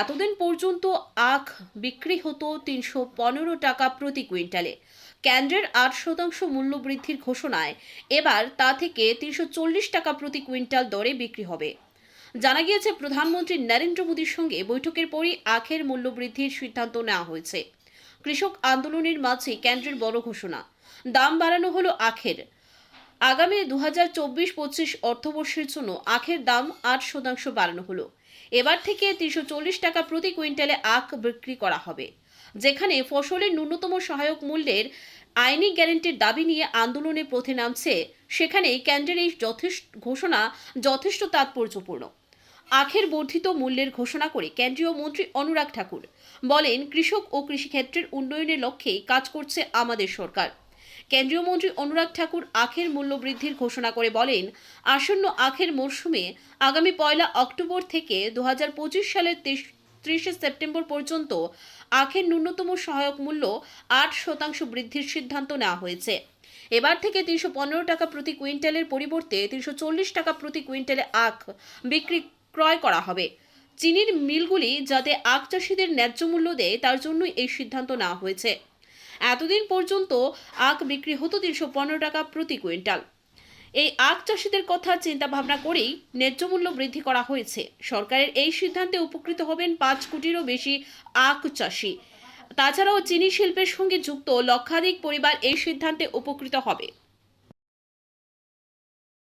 এতদিন পর্যন্ত আখ বিক্রি হতো তিনশো পনেরো টাকা প্রতি কুইন্টালে। কেন্দ্রের আট শতাংশ মূল্য বৃদ্ধির ঘোষণায় এবার তা থেকে তিনশো চল্লিশ টাকা প্রতি কুইন্টাল দরে বিক্রি হবে। জানা গিয়েছে, প্রধানমন্ত্রী নরেন্দ্র মোদীর সঙ্গে বৈঠকের পরই আখের মূল্য বৃদ্ধির সিদ্ধান্ত নেওয়া হয়েছে। কৃষক আন্দোলনের মাঝে কেন্দ্রের বড় ঘোষণা। দাম বাড়ানো হলো আখের। আগামী দু হাজার চব্বিশ পঁচিশ অর্থবর্ষের জন্য আখের দাম আট শতাংশ বাড়ানো হলো। এবার থেকে তিনশো চল্লিশ টাকা প্রতি কুইন্টালে আখ বিক্রি করা হবে, যেখানে ফসলের ন্যূনতম সহায়ক মূল্যের আইনি গ্যারেন্টির দাবি নিয়ে আন্দোলনে পথে নামছে সেখানে কেন্দ্রের এই যথেষ্ট ঘোষণা যথেষ্ট তাৎপর্যপূর্ণ। আখের বর্ধিত মূল্যের ঘোষণা করে কেন্দ্রীয় মন্ত্রী অনুরাগ ঠাকুর বলেন, কৃষক ও কৃষিক্ষেত্রের উন্নয়নের লক্ষ্যেই কাজ করছে আমাদের সরকার। কেন্দ্রীয় মন্ত্রী অনুরাগ ঠাকুর আখের মূল্য বৃদ্ধির ঘোষণা করে বলেন, আসন্ন আখের মরশুমে আগামী পয়লা অক্টোবর থেকে দু হাজার পঁচিশ সালের ত্রিশে সেপ্টেম্বর পর্যন্ত আখের ন্যূনতম সহায়ক মূল্য আট শতাংশ বৃদ্ধির সিদ্ধান্ত নেওয়া হয়েছে। এবার থেকে তিনশো পনেরো টাকা প্রতি কুইন্টালের পরিবর্তে তিনশো চল্লিশ টাকা প্রতি কুইন্টালে আখ বিক্রি ক্রয় করা হবে। চিনির মিলগুলি যাতে আখ চাষিদের ন্যায্য মূল্য দেয়, তার জন্যই এই সিদ্ধান্ত নেওয়া হয়েছে। এতদিন পর্যন্ত আখ বিক্রি হতো তিনশো পনেরো টাকা প্রতি কুইন্টাল। এই আখ চাষিদের কথা চিন্তা ভাবনা করেই ন্যায্য মূল্য বৃদ্ধি করা হয়েছে। সরকারের এই সিদ্ধান্তে উপকৃত হবেন পাঁচ কোটিরও বেশি আখ চাষি। তাছাড়াও চিনি শিল্পের সঙ্গে যুক্ত লক্ষাধিক পরিবার এই সিদ্ধান্তে উপকৃত হবে।